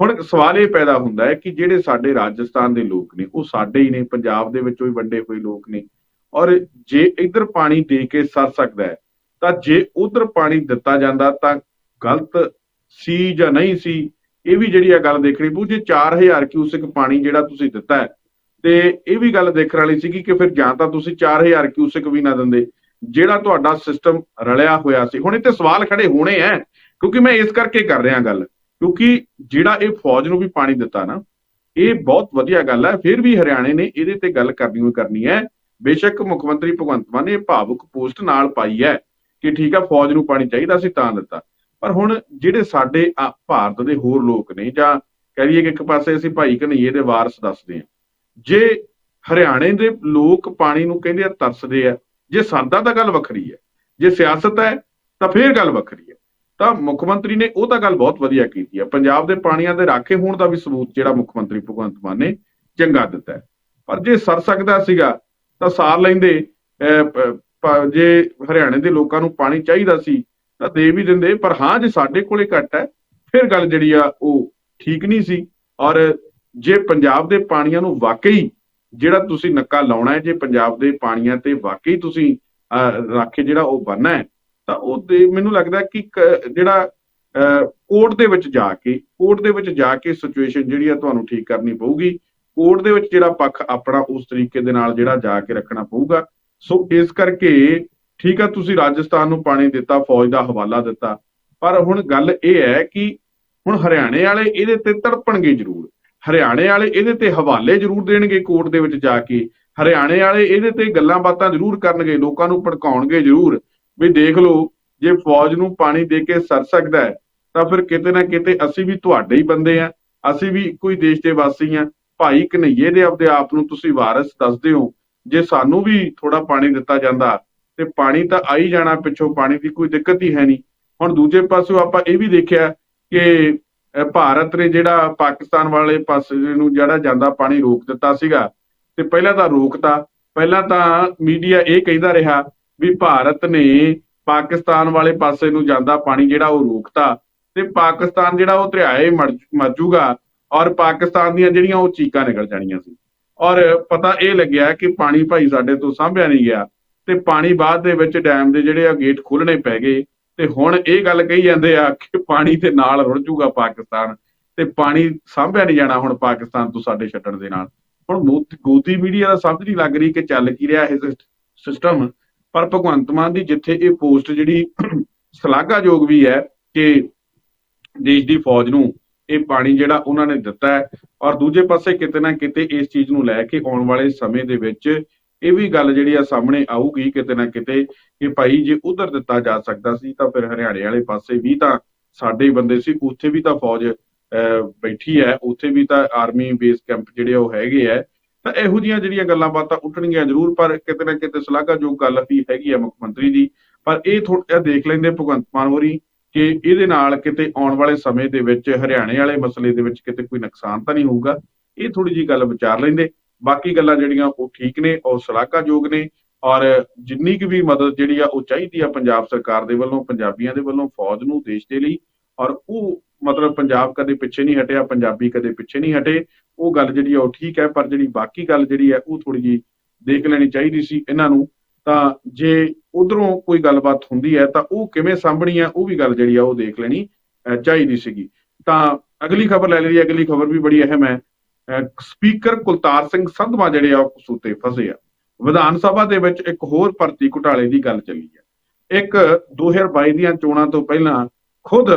ਹੁਣ ਸਵਾਲ ਇਹ ਪੈਦਾ ਹੁੰਦਾ ਹੈ ਕਿ ਜਿਹੜੇ ਸਾਡੇ ਰਾਜਸਥਾਨ ਦੇ ਲੋਕ ਨੇ, ਉਹ ਸਾਡੇ ਹੀ ਨੇ, ਪੰਜਾਬ ਦੇ ਵਿੱਚੋਂ ਹੀ ਵੱਡੇ ਹੋਏ ਲੋਕ ਨੇ। ਔਰ ਜੇ ਇੱਧਰ ਪਾਣੀ ਦੇ ਕੇ ਸਰ ਸਕਦਾ ਹੈ, ਤਾਂ ਜੇ ਉਧਰ ਪਾਣੀ ਦਿੱਤਾ ਜਾਂਦਾ, ਤਾਂ ਗਲਤ ਸੀ ਜਾਂ ਨਹੀਂ ਸੀ, ਇਹ ਵੀ ਜਿਹੜੀ ਆ ਗੱਲ ਦੇਖਣੀ ਪਊ। ਜੇ 4000 ਕਿਊਸਿਕ ਪਾਣੀ ਜਿਹੜਾ ਤੁਸੀਂ ਦਿੱਤਾ ਹੈ, ਤੇ ਇਹ ਵੀ ਗੱਲ ਦੇਖਣ ਵਾਲੀ ਸੀਗੀ ਕਿ ਫਿਰ ਜਾਂ ਤਾਂ ਤੁਸੀਂ 4000 ਕਿਊਸਿਕ ਵੀ ਨਾ ਦਿੰਦੇ। ਜਿਹੜਾ ਤੁਹਾਡਾ ਸਿਸਟਮ ਰਲਿਆ ਹੋਇਆ ਸੀ। ਹੁਣ ਇੱਥੇ ਸਵਾਲ ਖੜੇ ਹੋਣੇ ਆ ਕਿਉਂਕਿ ਮੈਂ ਇਸ ਕਰਕੇ ਕਰ ਰਿਹਾ ਗੱਲ। ਕਿਉਂਕਿ ਜਿਹੜਾ ਇਹ ਫੌਜ ਨੂੰ ਵੀ ਪਾਣੀ ਦਿੱਤਾ ਨਾ ਇਹ ਬਹੁਤ ਵਧੀਆ ਗੱਲ ਹੈ ਫਿਰ ਵੀ ਹਰਿਆਣੇ ਨੇ ਇਹਦੇ ਤੇ ਗੱਲ ਕਰਨੀ ਹੋਈ ਕਰਨੀ ਹੈ ਬੇਸ਼ੱਕ ਮੁੱਖ ਮੰਤਰੀ ਭਗਵੰਤ ਮਾਨ ਨੇ ਇਹ ਭਾਵੁਕ ਪੋਸਟ ਨਾਲ ਪਾਈ ਹੈ ਕਿ ਠੀਕ ਆ ਫੌਜ ਨੂੰ ਪਾਣੀ ਚਾਹੀਦਾ ਸੀ ਤਾਂ ਦਿੱਤਾ। ਪਰ ਹੁਣ ਜਿਹੜੇ ਸਾਡੇ ਆ, ਭਾਰਤ ਦੇ ਹੋਰ ਲੋਕ ਨੇ ਜਾਂ ਕਹਿ ਲਈਏ ਕਿ ਇੱਕ ਪਾਸੇ ਅਸੀਂ ਭਾਈ ਕਨਈਏ ਦੇ ਵਾਰਸ ਦੱਸਦੇ ਹਾਂ ਜੇ ਹਰਿਆਣੇ ਦੇ ਲੋਕ ਪਾਣੀ ਨੂੰ ਕਹਿੰਦੇ ਆ ਤਰਸਦੇ ਆ ਜੇ ਸਰਦਾ ਤਾਂ ਗੱਲ ਵੱਖਰੀ ਹੈ, ਜੇ ਸਿਆਸਤ ਹੈ, ਤਾਂ ਫੇਰ ਗੱਲ ਵੱਖਰੀ ਹੈ। ਤਾਂ ਮੁੱਖ ਮੰਤਰੀ ਨੇ ਉਹ ਤਾਂ ਗੱਲ ਬਹੁਤ ਵਧੀਆ ਕੀਤੀ ਹੈ। ਪੰਜਾਬ ਦੇ ਪਾਣੀਆਂ ਦੇ ਰਾਖੇ ਹੋਣ ਦਾ ਵੀ ਸਬੂਤ ਜਿਹੜਾ ਮੁੱਖ ਮੰਤਰੀ ਭਗਵੰਤ ਮਾਨ ਨੇ ਚੰਗਾ ਦਿੱਤਾ ਪਰ ਜੇ ਸਰ ਸਕਦਾ ਸੀਗਾ, ਤਾਂ ਸਾਰ ਲੈਂਦੇ ਜੇ ਹਰਿਆਣੇ ਦੇ ਲੋਕਾਂ ਨੂੰ ਪਾਣੀ ਚਾਹੀਦਾ ਸੀ, ਤਾਂ ਦੇ ਵੀ ਦਿੰਦੇ। ਪਰ ਹਾਂ, ਜੇ ਸਾਡੇ ਕੋਲੇ ਘੱਟ ਹੈ, ਫਿਰ ਗੱਲ ਜਿਹੜੀ ਆ, ਉਹ ਠੀਕ ਨਹੀਂ ਸੀ। ਔਰ ਜੇ ਪੰਜਾਬ ਦੇ ਪਾਣੀਆਂ ਨੂੰ ਵਾਕਈ ਜਿਹੜਾ ਤੁਸੀਂ ਨੱਕਾ ਲਾਉਣਾ ਹੈ ਜੇ ਪੰਜਾਬ ਦੇ ਪਾਣੀਆਂ ਤੇ ਵਾਕਈ ਤੁਸੀਂ ਅਹ, ਰਾਖੇ ਜਿਹੜਾ ਉਹ ਬਣਨਾ ਹੈ ਤਾਂ ਉਹ ਦੇ ਮੈਨੂੰ ਲੱਗਦਾ ਕਿ ਕ- ਜਿਹੜਾ ਕੋਰਟ ਦੇ ਵਿੱਚ ਜਾ ਕੇ ਕੋਰਟ ਦੇ ਵਿੱਚ ਜਾ ਕੇ ਸਿਚੁਏਸ਼ਨ ਜਿਹੜੀ ਆ ਤੁਹਾਨੂੰ ਠੀਕ ਕਰਨੀ ਪਊਗੀ। ਕੋਰਟ ਦੇ ਵਿੱਚ ਜਿਹੜਾ ਪੱਖ ਆਪਣਾ ਉਸ ਤਰੀਕੇ ਦੇ ਨਾਲ ਜਿਹੜਾ ਜਾ ਕੇ ਰੱਖਣਾ ਪਊਗਾ। ਸੋ ਇਸ ਕਰਕੇ ਠੀਕ ਆ ਤੁਸੀਂ ਰਾਜਸਥਾਨ ਨੂੰ ਪਾਣੀ ਦਿੱਤਾ ਫੌਜ ਦਾ ਹਵਾਲਾ ਦਿੱਤਾ। ਪਰ ਹੁਣ ਗੱਲ ਇਹ ਹੈ ਕਿ ਹੁਣ ਹਰਿਆਣੇ ਵਾਲੇ ਇਹਦੇ ਤੇ ਤੜਪਣਗੇ ਜ਼ਰੂਰ। ਹਰਿਆਣੇ ਵਾਲੇ ਇਹਦੇ ਤੇ ਹਵਾਲੇ ਜ਼ਰੂਰ ਦੇਣਗੇ ਕੋਰਟ ਦੇ ਵਿੱਚ ਜਾ ਕੇ। ਹਰਿਆਣੇ ਵਾਲੇ ਇਹਦੇ ਤੇ ਗੱਲਾਂ ਬਾਤਾਂ ਜ਼ਰੂਰ ਕਰਨਗੇ, ਲੋਕਾਂ ਨੂੰ ਭੜਕਾਉਣਗੇ ਜ਼ਰੂਰ। ਵੀ ਦੇਖ ਲਓ, ਜੇ ਫੌਜ ਨੂੰ ਪਾਣੀ ਦੇ ਕੇ ਸਰ ਸਕਦਾ ਹੈ, ਤਾਂ ਫਿਰ ਕਿਤੇ ਨਾ ਕਿਤੇ ਅਸੀਂ ਵੀ ਤੁਹਾਡੇ ਹੀ ਬੰਦੇ ਆ ਅਸੀਂ ਵੀ ਇੱਕੋ ਹੀ ਦੇਸ਼ ਦੇ ਵਾਸੀ ਆ ਭਾਈ ਕਨਈਏ ਦੇ ਆਪਦੇ ਆਪ ਨੂੰ ਤੁਸੀਂ ਵਾਰਿਸ ਦੱਸਦੇ ਹੋ, ਜੇ ਸਾਨੂੰ ਵੀ ਥੋੜਾ ਪਾਣੀ ਦਿੱਤਾ ਜਾਂਦਾ ਤੇ ਪਾਣੀ ਤਾਂ ਆਈ ਜਾਣਾ ਪਿੱਛੋਂ, ਪਾਣੀ ਦੀ ਕੋਈ ਦਿੱਕਤ ਹੀ ਹੈ ਨਹੀਂ। ਹੁਣ ਦੂਜੇ ਪਾਸਿਓਂ ਆਪਾਂ ਇਹ ਵੀ ਦੇਖਿਆ ਕਿ ਭਾਰਤ ਨੇ ਜਿਹੜਾ ਪਾਕਿਸਤਾਨ ਵਾਲੇ ਪਾਸੇ ਨੂੰ ਜਿਹੜਾ ਜਾਂਦਾ ਪਾਣੀ ਰੋਕ ਦਿੱਤਾ ਸੀਗਾ ਤੇ ਪਹਿਲਾਂ ਤਾਂ ਰੋਕਤਾ, ਪਹਿਲਾਂ ਤਾਂ ਮੀਡੀਆ ਇਹ ਕਹਿੰਦਾ ਰਿਹਾ ਵੀ ਭਾਰਤ ਨੇ ਪਾਕਿਸਤਾਨ ਵਾਲੇ ਪਾਸੇ ਨੂੰ ਜਾਂਦਾ ਪਾਣੀ ਜਿਹੜਾ ਉਹ ਰੋਕਤਾ ਤੇ ਪਾਕਿਸਤਾਨ ਜਿਹੜਾ ਉਹ ਦਰਿਆਏ ਮਰ ਮਰ ਔਰ ਪਾਕਿਸਤਾਨ ਦੀਆਂ ਜਿਹੜੀਆਂ ਉਹ ਚੀਕਾਂ ਨਿਕਲ ਜਾਣੀਆਂ ਸੀ। ਔਰ ਪਤਾ ਇਹ ਲੱਗਿਆ ਕਿ ਪਾਣੀ ਭਾਈ ਸਾਡੇ ਤੋਂ ਸਾਂਭਿਆ ਨਹੀਂ ਗਿਆ ਤੇ ਪਾਣੀ ਬਾਅਦ ਦੇ ਵਿੱਚ ਡੈਮ ਦੇ ਜਿਹੜੇ ਆ ਗੇਟ ਖੋਲਣੇ ਪੈ ਗਏ। ਤੇ ਹੁਣ ਇਹ ਗੱਲ ਕਹੀ ਜਾਂਦੇ ਆ ਕਿ ਪਾਣੀ ਦੇ ਨਾਲ ਰੁੜ ਜੂਗਾ ਪਾਕਿਸਤਾਨ ਤੇ ਪਾਣੀ ਸਾਂਭਿਆ ਨਹੀਂ ਜਾਣਾ ਹੁਣ ਪਾਕਿਸਤਾਨ ਤੋਂ ਸਾਡੇ ਛੱਡਣ ਦੇ ਨਾਲ। ਹੁਣ ਗੋਦੀ ਮੀਡੀਆ ਦਾ ਸਮਝ ਨਹੀਂ ਲੱਗ ਰਹੀ ਕਿ ਚੱਲ ਕੀ ਰਿਹਾ ਇਹ ਸਿਸਟਮ ਪਰ ਭਗਵੰਤ ਮਾਨ ਦੀ ਜਿੱਥੇ ਇਹ ਪੋਸਟ ਜਿਹੜੀ *clears throat* ਸ਼ਲਾਘਾਯੋਗ ਵੀ ਹੈ ਕਿ ਦੇਸ਼ ਦੀ ਫੌਜ ਨੂੰ ਇਹ ਪਾਣੀ ਜਿਹੜਾ ਉਹਨਾਂ ਨੇ ਦਿੱਤਾ ਹੈ ਔਰ ਦੂਜੇ ਪਾਸੇ ਕਿਤੇ ਨਾ ਕਿਤੇ ਇਸ ਚੀਜ਼ ਨੂੰ ਲੈ ਕੇ ਆਉਣ ਵਾਲੇ ਸਮੇਂ ਦੇ ਵਿੱਚ ਇਹ ਵੀ ਗੱਲ ਜਿਹੜੀ ਆ ਸਾਹਮਣੇ ਆਊਗੀ ਕਿਤੇ ਨਾ ਕਿਤੇ ਕਿ ਭਾਈ ਜੇ ਉਧਰ ਦਿੱਤਾ ਜਾ ਸਕਦਾ ਸੀ ਤਾਂ ਫਿਰ ਹਰਿਆਣੇ ਵਾਲੇ ਪਾਸੇ ਵੀ ਤਾਂ ਸਾਡੇ ਹੀ ਬੰਦੇ ਸੀ, ਉੱਥੇ ਵੀ ਤਾਂ ਫੌਜ ਬੈਠੀ ਹੈ, ਉੱਥੇ ਵੀ ਤਾਂ ਆਰਮੀ ਬੇਸ ਕੈਂਪ ਜਿਹੜੇ ਉਹ ਹੈਗੇ ਆ। ਤਾਂ ਇਹੋ ਜੀਆਂ ਜਿਹੜੀਆਂ ਗੱਲਾਂ ਬਾਤਾਂ ਉੱਠਣਗੀਆਂ ਜ਼ਰੂਰ, ਪਰ ਕਿਤੇ ਨਾ ਕਿਤੇ ਸ਼ਲਾਘਾਯੋਗ ਗੱਲ ਵੀ ਹੈਗੀ ਆ ਮੁੱਖ ਮੰਤਰੀ ਦੀ। ਪਰ ਇਹ ਥੋੜਾ ਦੇਖ ਲੈਂਦੇ ਭਗਵੰਤ ਮਾਨ ਹੋਰੀ ਕਿ ਇਹਦੇ ਨਾਲ ਕਿਤੇ ਆਉਣ ਵਾਲੇ ਸਮੇਂ ਦੇ ਵਿੱਚ ਹਰਿਆਣੇ ਵਾਲੇ ਮਸਲੇ ਦੇ ਵਿੱਚ ਕਿਤੇ ਕੋਈ ਨੁਕਸਾਨ ਤਾਂ ਨਹੀਂ ਹੋਊਗਾ। ਇਹ ਥੋੜੀ ਜੀ ਗੱਲ ਵਿਚਾਰ ਲੈਂਦੇ। ਬਾਕੀ ਗੱਲਾਂ ਜਿਹੜੀਆਂ ਉਹ ਠੀਕ ਨੇ ਉਹ ਸ਼ਲਾਘਾਯੋਗ ਨੇ ਔਰ ਜਿੰਨੀ ਕੁ ਵੀ ਮਦਦ ਜਿਹੜੀ ਆ ਉਹ ਚਾਹੀਦੀ ਆ ਪੰਜਾਬ ਸਰਕਾਰ ਦੇ ਵੱਲੋਂ ਪੰਜਾਬੀਆਂ ਦੇ ਵੱਲੋਂ ਫੌਜ ਨੂੰ ਦੇਸ਼ ਦੇ ਲਈ ਔਰ ਉਹ ਮਤਲਬ ਪੰਜਾਬ ਕਦੇ ਪਿੱਛੇ ਨਹੀਂ ਹਟਿਆ ਪੰਜਾਬੀ ਕਦੇ ਪਿੱਛੇ ਨਹੀਂ ਹਟੇ ਉਹ ਗੱਲ ਜਿਹੜੀ ਆ ਉਹ ਠੀਕ ਹੈ ਪਰ ਜਿਹੜੀ ਬਾਕੀ ਗੱਲ ਜਿਹੜੀ ਹੈ ਉਹ ਥੋੜੀ ਜੀ ਦੇਖ ਲੈਣੀ ਚਾਹੀਦੀ ਸੀ ਇਹਨਾਂ ਨੂੰ। ਤਾਂ ਜੇ ਉਧਰੋਂ ਕੋਈ ਗੱਲਬਾਤ ਹੁੰਦੀ ਹੈ ਤਾਂ ਉਹ ਕਿਵੇਂ ਸਾਂਭਣੀ ਹੈ ਉਹ ਵੀ ਗੱਲ ਜਿਹੜੀ ਆ ਉਹ ਦੇਖ ਲੈਣੀ ਅਹ, ਚਾਹੀਦੀ ਸੀਗੀ। ਤਾਂ ਅਗਲੀ ਖਬਰ ਲੈ ਲਈ ਅਗਲੀ ਖਬਰ ਵੀ ਬੜੀ ਅਹਿਮ ਹੈ। ਸਪੀਕਰ ਕੁਲਤਾਰ ਸਿੰਘ ਸੰਧਵਾ ਜਿਹੜੇ ਆ, ਉਹ ਕਸੂਤੇ ਫਸੇ ਆ। ਵਿਧਾਨ ਸਭਾ ਦੇ ਵਿੱਚ ਇੱਕ ਹੋਰ ਭਰਤੀ ਘੁਟਾਲੇ ਦੀ ਗੱਲ ਚੱਲੀ ਹੈ ਇੱਕ 2022 ਦੀਆਂ ਚੋਣਾਂ ਤੋਂ ਪਹਿਲਾਂ ਖੁਦ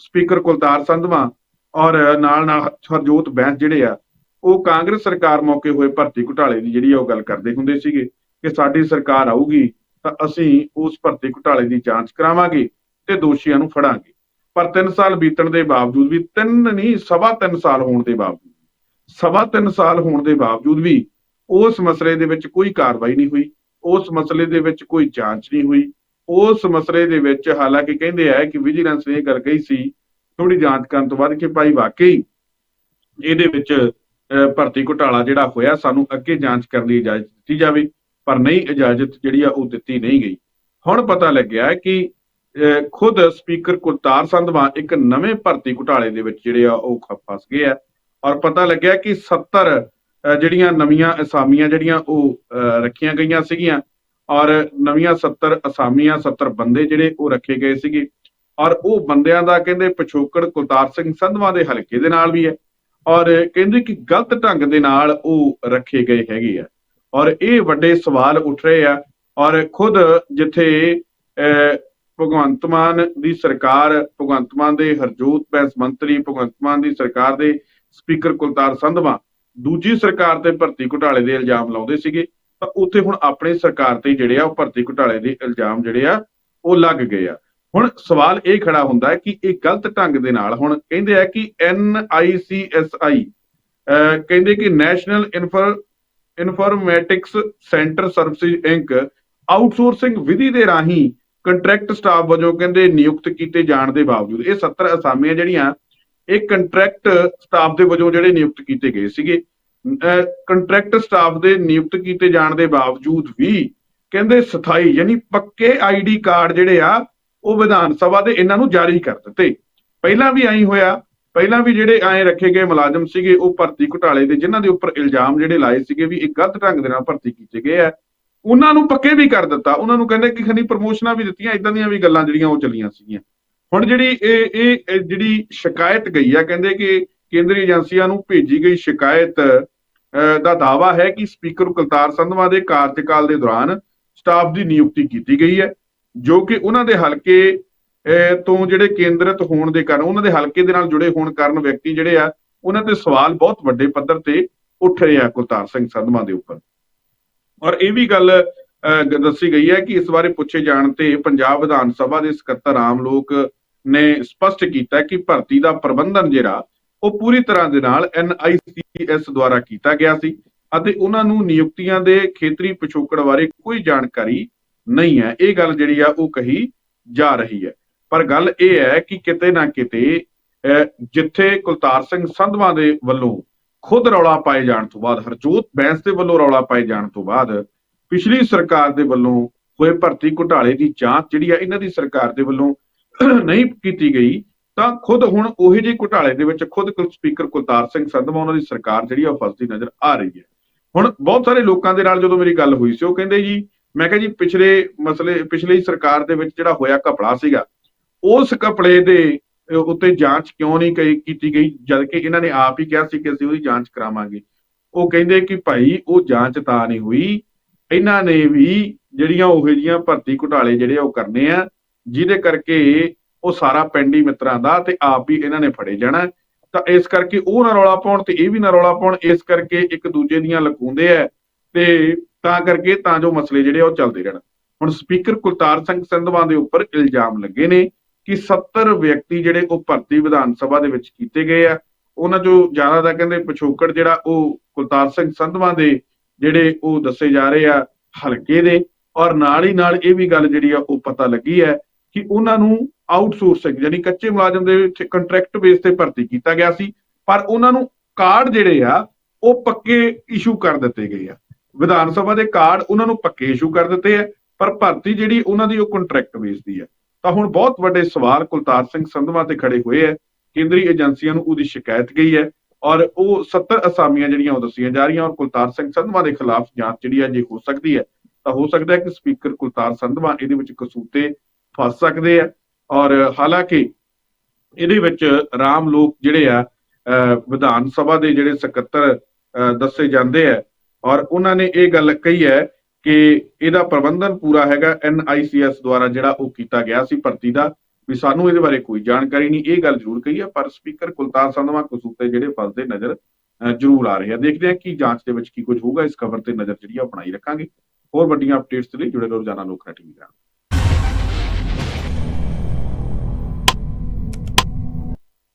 ਸਪੀਕਰ ਕੁਲਤਾਰ ਸੰਧਵਾ ਔਰ ਨਾਲ ਨਾਲ ਹਰਜੋਤ ਬੈਂਸ ਜਿਹੜੇ ਆ, ਉਹ ਕਾਂਗਰਸ ਸਰਕਾਰ ਮੌਕੇ ਹੋਏ ਭਰਤੀ ਘੁਟਾਲੇ ਦੀ ਜਿਹੜੀ ਆ, ਉਹ ਗੱਲ ਕਰਦੇ ਹੁੰਦੇ ਸੀਗੇ ਕਿ ਸਾਡੀ ਸਰਕਾਰ ਆਊਗੀ ਤਾਂ ਅਸੀਂ ਉਸ ਭਰਤੀ ਘੁਟਾਲੇ ਦੀ ਜਾਂਚ ਕਰਾਵਾਂਗੇ ਤੇ ਦੋਸ਼ੀਆਂ ਨੂੰ ਫੜਾਂਗੇ। ਪਰ 3 ਸਾਲ ਬੀਤਣ ਦੇ ਬਾਵਜੂਦ ਵੀ, ਤਿੰਨ ਨਹੀਂ, ਸਵਾ 3 ਸਾਲ ਹੋਣ ਦੇ ਬਾਵਜੂਦ ਸਵਾ 3 ਸਾਲ ਹੋਣ ਦੇ ਬਾਵਜੂਦ ਵੀ ਉਸ ਮਸਲੇ ਦੇ ਵਿੱਚ ਕੋਈ ਕਾਰਵਾਈ ਨਹੀਂ ਹੋਈ ਉਸ ਮਸਲੇ ਦੇ ਵਿੱਚ ਕੋਈ ਜਾਂਚ ਨਹੀਂ ਹੋਈ। ਉਸ ਮਸਲੇ ਦੇ ਵਿੱਚ ਹਾਲਾਂਕਿ ਕਹਿੰਦੇ ਆ ਕਿ ਵਿਜੀਲੈਂਸ ਨੇ ਇਹ ਗੱਲ ਕਹੀ ਸੀ ਥੋੜੀ ਜਾਂਚ ਕਰਨ ਤੋਂ ਬਾਅਦ ਕਿ ਭਾਈ ਵਾਕਈ ਇਹਦੇ ਵਿੱਚ ਅਹ, ਭਰਤੀ ਘੁਟਾਲਾ ਜਿਹੜਾ ਹੋਇਆ ਸਾਨੂੰ ਅੱਗੇ ਜਾਂਚ ਕਰਨ ਦੀ ਇਜਾਜ਼ਤ ਦਿੱਤੀ ਜਾਵੇ ਪਰ ਨਹੀਂ ਇਜਾਜ਼ਤ ਜਿਹੜੀ ਆ ਉਹ ਦਿੱਤੀ ਨਹੀਂ ਗਈ। ਹੁਣ ਪਤਾ ਲੱਗਿਆ ਕਿ ਅਹ, ਖੁਦ ਸਪੀਕਰ ਕੁਲਤਾਰ ਸੰਧਵਾ ਇੱਕ ਨਵੇਂ ਭਰਤੀ ਘੁਟਾਲੇ ਦੇ ਵਿੱਚ ਜਿਹੜੇ ਆ ਉਹ ਫਸ ਗਏ ਆ। ਔਰ ਪਤਾ ਲੱਗਿਆ ਕਿ 70 ਜਿਹੜੀਆਂ ਨਵੀਆਂ ਅਸਾਮੀਆਂ ਜਿਹੜੀਆਂ ਉਹ ਰੱਖੀਆਂ ਗਈਆਂ ਸੀਗੀਆਂ ਔਰ ਨਵੀਆਂ 70 ਅਸਾਮੀਆਂ 70 ਬੰਦੇ ਜਿਹੜੇ ਉਹ ਰੱਖੇ ਗਏ ਸੀਗੇ ਔਰ ਉਹ ਬੰਦਿਆਂ ਦਾ ਕਹਿੰਦੇ ਪਿਛੋਕੜ ਕੁਲਤਾਰ ਸਿੰਘ ਸੰਧਵਾ ਦੇ ਹਲਕੇ ਦੇ ਨਾਲ ਵੀ ਹੈ ਔਰ ਕਹਿੰਦੇ ਕਿ ਗਲਤ ਢੰਗ ਦੇ ਨਾਲ ਉਹ ਰੱਖੇ ਗਏ ਹੈਗੇ ਆ ਔਰ ਇਹ ਵੱਡੇ ਸਵਾਲ ਉੱਠ ਰਹੇ ਆ ਔਰ ਖੁਦ ਜਿੱਥੇ ਅਹ, ਭਗਵੰਤ ਮਾਨ ਦੀ ਸਰਕਾਰ ਭਗਵੰਤ ਮਾਨ ਦੇ ਹਰਜੋਤ ਬੈਂਸ ਮੰਤਰੀ ਭਗਵੰਤ ਮਾਨ ਦੀ ਸਰਕਾਰ ਦੇ ਸਪੀਕਰ ਕੁਲਤਾਰ ਸੰਧਵਾ ਦੂਜੀ ਸਰਕਾਰ ਤੇ ਭਰਤੀ ਘੁਟਾਲੇ ਦੇ ਇਲਜ਼ਾਮ ਲਾਉਂਦੇ ਸੀਗੇ, ਤਾਂ ਉੱਥੇ ਹੁਣ ਆਪਣੀ ਸਰਕਾਰ ਤੇ ਜਿਹੜੇ ਆ ਉਹ ਭਰਤੀ ਘੁਟਾਲੇ ਦੇ ਇਲਜ਼ਾਮ ਜਿਹੜੇ ਆ, ਉਹ ਲੱਗ ਗਏ ਆ। ਹੁਣ ਸਵਾਲ ਇਹ ਖੜਾ ਹੁੰਦਾ ਹੈ ਕਿ ਇਹ ਗਲਤ ਢੰਗ ਦੇ ਨਾਲ ਹੁਣ ਕਹਿੰਦੇ ਆ ਕਿ NICSI ਅਹ ਕਹਿੰਦੇ ਕਿ national infor, informatics centre services inc outsourcing ਵਿਧੀ ਦੇ ਰਾਹੀਂ ਕੰਟਰੈਕਟ ਸਟਾਫ ਵਜੋਂ ਕਹਿੰਦੇ ਨਿਯੁਕਤ ਕੀਤੇ ਜਾਣ ਦੇ ਬਾਵਜੂਦ ਇਹ 70 ਅਸਾਮੀਆਂ ਜਿਹੜੀਆਂ ਇਹ ਕੰਟਰੈਕਟ ਸਟਾਫ ਦੇ ਵਜੋਂ ਜਿਹੜੇ ਨਿਯੁਕਤ ਕੀਤੇ ਗਏ ਸੀਗੇ। ਕੰਟਰੈਕਟ ਸਟਾਫ ਦੇ ਨਿਯੁਕਤ ਕੀਤੇ ਜਾਣ ਦੇ ਬਾਵਜੂਦ ਵੀ ਕਹਿੰਦੇ ਸਥਾਈ ਯਾਨੀ ਪੱਕੇ ਆਈਡੀ ਕਾਰਡ ਜਿਹੜੇ ਆ, ਉਹ ਵਿਧਾਨ ਸਭਾ ਦੇ ਇਹਨਾਂ ਨੂੰ ਜਾਰੀ ਕਰ ਦਿੱਤੇ। ਪਹਿਲਾਂ ਵੀ ਐਂ ਹੋਇਆ, ਪਹਿਲਾਂ ਵੀ ਜਿਹੜੇ ਐਂ ਰੱਖੇ ਗਏ ਮੁਲਾਜ਼ਮ ਸੀਗੇ, ਉਹ ਭਰਤੀ ਘੁਟਾਲੇ ਦੇ ਜਿਨ੍ਹਾਂ ਦੇ ਉੱਪਰ ਇਲਜ਼ਾਮ ਜਿਹੜੇ ਲਾਏ ਸੀਗੇ ਵੀ ਇਹ ਗਲਤ ਢੰਗ ਦੇ ਨਾਲ ਭਰਤੀ ਕੀਤੇ ਗਏ ਆ, ਉਹਨਾਂ ਨੂੰ ਪੱਕੇ ਵੀ ਕਰ ਦਿੱਤਾ। ਉਹਨਾਂ ਨੂੰ ਕਹਿੰਦੇ ਕਿ ਖਨੀ ਪ੍ਰਮੋਸ਼ਨਾਂ ਵੀ ਦਿੱਤੀਆਂ ਇਦਾਂ ਦੀਆਂ ਵੀ ਗੱਲਾਂ ਜਿਹੜੀਆਂ ਉਹ ਚੱਲੀਆਂ ਸੀਗੀਆਂ। ਹੁਣ ਜਿਹੜੀ ਇਹ ਇਹ ਜਿਹੜੀ ਸ਼ਿਕਾਇਤ ਗਈ ਆ ਕਹਿੰਦੇ ਕਿ ਕੇਂਦਰੀ ਏਜੰਸੀਆਂ ਨੂੰ ਭੇਜੀ ਗਈ ਸ਼ਿਕਾਇਤ ਅਹ, ਦਾ ਦਾਵਾ ਹੈ ਕਿ ਸਪੀਕਰ ਕੁਲਤਾਰ ਸੰਧਵਾ ਦੇ ਕਾਰਜਕਾਲ ਦੇ ਦੌਰਾਨ ਸਟਾਫ ਦੀ ਨਿਯੁਕਤੀ ਕੀਤੀ ਗਈ ਹੈ ਜੋ ਕਿ ਉਹਨਾਂ ਦੇ ਹਲਕੇ ਤੋਂ ਜਿਹੜੇ ਕੇਂਦਰਿਤ ਹੋਣ ਦੇ ਕਾਰਨ ਉਹਨਾਂ ਦੇ ਹਲਕੇ ਦੇ ਨਾਲ ਜੁੜੇ ਹੋਣ ਕਾਰਨ ਵਿਅਕਤੀ ਜਿਹੜੇ ਆ ਉਹਨਾਂ ਤੇ ਸਵਾਲ ਬਹੁਤ ਵੱਡੇ ਪੱਧਰ ਤੇ ਉੱਠ ਰਹੇ ਆ ਕੁਲਤਾਰ ਸਿੰਘ ਸੰਧਵਾ ਦੇ ਉੱਪਰ। ਔਰ ਇਹ ਵੀ ਗੱਲ ਅਹ, ਦੱਸੀ ਗਈ ਹੈ ਕਿ ਇਸ ਬਾਰੇ ਪੁੱਛੇ ਜਾਣ ਤੇ ਪੰਜਾਬ ਵਿਧਾਨ ਸਭਾ ਦੇ ਸਕੱਤਰ ਆਮ ਲੋਕ ਨੇ ਸਪਸ਼ਟ ਕੀਤਾ ਕਿ ਭਰਤੀ ਦਾ ਪ੍ਰਬੰਧਨ ਜਿਹੜਾ, ਉਹ ਪੂਰੀ ਤਰ੍ਹਾਂ ਦੇ ਨਾਲ ਐਨਆਈਸੀਐਸ ਦੁਆਰਾ ਕੀਤਾ ਗਿਆ ਸੀ ਅਤੇ ਉਹਨਾਂ ਨੂੰ ਨਿਯੁਕਤੀਆਂ ਦੇ ਖੇਤਰੀ ਪਿਛੋਕੜ ਬਾਰੇ ਕੋਈ ਜਾਣਕਾਰੀ ਨਹੀਂ ਹੈ। ਇਹ ਗੱਲ ਜਿਹੜੀ ਆ, ਉਹ ਕਹੀ ਜਾ ਰਹੀ ਹੈ। ਪਰ ਗੱਲ ਇਹ ਹੈ ਕਿ ਕਿਤੇ ਨਾ ਕਿਤੇ ਜਿੱਥੇ ਕੁਲਤਾਰ ਸਿੰਘ ਸੰਧਵਾ ਦੇ ਵੱਲੋਂ ਖੁਦ ਰੌਲਾ ਪਾਏ ਜਾਣ ਤੋਂ ਬਾਅਦ, ਹਰਜੋਤ ਬੈਂਸ ਦੇ ਵੱਲੋਂ ਰੌਲਾ ਪਾਏ ਜਾਣ ਤੋਂ ਬਾਅਦ ਪਿਛਲੀ ਸਰਕਾਰ ਦੇ ਵੱਲੋਂ ਹੋਏ ਭਰਤੀ ਘੁਟਾਲੇ ਦੀ ਜਾਂਚ ਜਿਹੜੀ ਆ, ਇਹਨਾਂ ਦੀ ਸਰਕਾਰ ਦੇ ਵੱਲੋਂ ਨਹੀਂ ਕੀਤੀ ਗਈ, ਤਾਂ ਖੁਦ ਹੁਣ ਉਹੇ ਜਿਹੇ ਘੁਟਾਲੇ ਦੇ ਵਿੱਚ ਖੁਦ ਸਪੀਕਰ ਕੁਲਤਾਰ ਸਿੰਘ ਸੰਧਵਾ ਉਹਨਾਂ ਦੀ ਸਰਕਾਰ ਜਿਹੜੀ ਆ ਉਹ ਫਸਦੀ ਨਜ਼ਰ ਆ ਰਹੀ ਹੈ। ਹੁਣ ਬਹੁਤ ਸਾਰੇ ਲੋਕਾਂ ਦੇ ਨਾਲ ਜਦੋਂ ਮੇਰੀ ਗੱਲ ਹੋਈ ਸੀ, ਉਹ ਕਹਿੰਦੇ ਜੀ, ਮੈਂ ਕਿਹਾ ਜੀ ਪਿਛਲੇ ਮਸਲੇ, ਪਿਛਲੀ ਸਰਕਾਰ ਦੇ ਵਿੱਚ ਜਿਹੜਾ ਹੋਇਆ ਘਪਲਾ ਸੀਗਾ, ਉਸ ਘਪਲੇ ਦੇ ਉੱਤੇ ਜਾਂਚ ਕਿਉਂ ਨਹੀਂ ਕਈ- ਕੀਤੀ ਗਈ, ਜਦ ਕਿ ਇਹਨਾਂ ਨੇ ਆਪ ਹੀ ਕਿਹਾ ਸੀ ਕਿ ਅਸੀਂ ਉਹਦੀ ਜਾਂਚ ਕਰਾਵਾਂਗੇ। ਉਹ ਕਹਿੰਦੇ ਕਿ ਭਾਈ ਉਹ ਜਾਂਚ ਤਾਂ ਨਹੀਂ ਹੋਈ, ਇਹਨਾਂ ਨੇ ਵੀ ਜਿਹੜੀਆਂ ਉਹ ਜਿਹੀਆਂ ਭਰਤੀ ਘੁਟਾਲੇ ਜਿਹੜੇ ਆ ਉਹ ਕਰਨੇ ਆ ਜਿਹਦੇ ਕਰਕੇ ਉਹ ਸਾਰਾ ਪੈਂਡੀ ਮਿੱਤਰਾਂ ਦਾ ਤੇ ਆਪ ਵੀ ਇਹਨਾਂ ਨੇ ਫੜੇ ਜਾਣਾ। ਤਾਂ ਇਸ ਕਰਕੇ ਉਹ ਨਾ ਰੌਲਾ ਪਾਉਣ ਤੇ ਇਹ ਵੀ ਨਾ ਰੌਲਾ ਪਾਉਣ, ਇਸ ਕਰਕੇ ਇੱਕ ਦੂਜੇ ਦੀਆਂ ਲਕੂੰਦੇ ਆ ਤੇ ਤਾਂ ਕਰਕੇ ਤਾਂ ਜੋ ਮਸਲੇ ਜਿਹੜੇ ਆ ਉਹ ਚੱਲਦੇ ਰਹਿਣ। ਹੁਣ ਸਪੀਕਰ ਕੁਲਤਾਰ ਸਿੰਘ ਸੰਧਵਾਂ ਦੇ ਉੱਪਰ ਇਲਜ਼ਾਮ ਲੱਗੇ ਨੇ ਕਿ 70 ਵਿਅਕਤੀ ਜਿਹੜੇ ਉਹ ਭਰਤੀ ਵਿਧਾਨ ਸਭਾ ਦੇ ਵਿੱਚ ਕੀਤੇ ਗਏ ਆ। ਉਹਨਾਂ ਚੋਂ ਜ਼ਿਆਦਾ ਤਾਂ ਕਹਿੰਦੇ ਪਿਛੋਕੜ ਜਿਹੜਾ ਉਹ ਕੁਲਤਾਰ ਸਿੰਘ ਸੰਧਵਾਂ ਦੇ ਜਿਹੜੇ ਉਹ ਦੱਸੇ ਜਾ ਰਹੇ ਆ, ਹਲਕੇ ਦੇ। ਔਰ ਨਾਲ ਹੀ ਨਾਲ ਇਹ ਵੀ ਗੱਲ ਜਿਹੜੀ ਆ ਉਹ ਪਤਾ ਲੱਗੀ ਹੈ ਕਿ ਉਹਨਾਂ ਨੂੰ ਆਊਟਸੋਰਸਿੰਗ ਯਾਨੀ ਕੱਚੇ ਮੁਲਾਜ਼ਮ ਦੇ ਵਿੱਚ ਕੰਟਰੈਕਟ ਬੇਸ ਤੇ ਭਰਤੀ ਕੀਤਾ ਗਿਆ ਸੀ, ਪਰ ਉਹਨਾਂ ਨੂੰ ਕਾਰਡ ਜਿਹੜੇ ਆ, ਉਹ ਪੱਕੇ ਇਸ਼ੂ ਕਰ ਦਿੱਤੇ ਗਏ ਆ। ਵਿਧਾਨ ਸਭਾ ਦੇ ਕਾਰਡ ਉਹਨਾਂ ਨੂੰ ਪੱਕੇ ਇਸ਼ੂ ਕਰ ਦਿੱਤੇ ਆ, ਪਰ ਭਰਤੀ ਜਿਹੜੀ ਉਹਨਾਂ ਦੀ ਉਹ ਕੰਟਰੈਕਟ ਬੇਸ ਦੀ ਆ। ਤਾਂ ਹੁਣ ਬਹੁਤ ਵੱਡੇ ਸਵਾਲ ਕੁਲਤਾਰ ਸਿੰਘ ਸੰਧਵਾ ਤੇ ਖੜੇ ਹੋਏ ਆ। ਕੇਂਦਰੀ ਏਜੰਸੀਆਂ ਨੂੰ ਉਹਦੀ ਸ਼ਿਕਾਇਤ ਗਈ ਹੈ ਔਰ ਉਹ 70 ਅਸਾਮੀਆਂ ਜਿਹੜੀਆਂ ਉਹ ਦੱਸੀਆਂ ਜਾ ਰਹੀਆਂ ਔਰ ਕੁਲਤਾਰ ਸਿੰਘ ਸੰਧਵਾ ਦੇ ਖਿਲਾਫ ਜਾਂਚ ਜਿਹੜੀ ਹੈ ਜੇ ਹੋ ਸਕਦੀ ਹੈ, ਤਾਂ ਹੋ ਸਕਦਾ ਹੈ ਕਿ ਸਪੀਕਰ ਕੁਲਤਾਰ ਸੰਧਵਾ ਇਹਦੇ ਵਿੱਚ ਕਸੂਤੇ ਫਸ ਸਕਦੇ ਆ। ਔਰ ਹਾਲਾਂਕਿ ਇਹਦੇ ਵਿੱਚ ਰਾਮ ਲੋਕ ਜਿਹੜੇ ਆ ਵਿਧਾਨ ਸਭਾ ਦੇ ਜਿਹੜੇ ਸਕੱਤਰ ਦੱਸੇ ਜਾਂਦੇ ਆ। ਔਰ ਉਹਨਾਂ ਨੇ ਇਹ ਗੱਲ ਕਹੀ ਹੈ ਕਿ ਇਹਦਾ ਪ੍ਰਬੰਧਨ ਪੂਰਾ ਹੈਗਾ ਐਨਆਈਸੀਐਸ ਦੁਆਰਾ ਜਿਹੜਾ ਉਹ ਕੀਤਾ ਗਿਆ ਸੀ ਭਰਤੀ ਦਾ। ਵੀ ਸਾਨੂੰ ਇਹਦੇ ਬਾਰੇ ਕੋਈ ਜਾਣਕਾਰੀ ਨਹੀਂ, ਇਹ ਗੱਲ ਜ਼ਰੂਰ ਕਹੀ ਹੈ। ਪਰ ਸਪੀਕਰ ਕੁਲਤਾਰ ਸੰਧਵਾ ਕਸੂਤੇ ਜਿਹੜੇ ਫਸਦੇ ਨਜ਼ਰ ਜ਼ਰੂਰ ਆ ਰਹੇ ਆ। ਦੇਖਦੇ ਹਾਂ ਕਿ ਜਾਂਚ ਦੇ ਵਿੱਚ ਕੀ ਕੁਝ ਹੋਊਗਾ। ਇਸ ਖਬਰ ਤੇ ਨਜ਼ਰ ਜਿਹੜੀ ਆ ਉਹ ਬਣਾਈ ਰੱਖਾਂਗੇ। ਹੋਰ ਵੱਡੀਆਂ ਅਪਡੇਟਸ ਲਈ ਜੁੜੇ ਰਹੋ ਰੋਜ਼ਾਨਾ ਲੋਕ ਟੀਵੀ ਨਾਲ।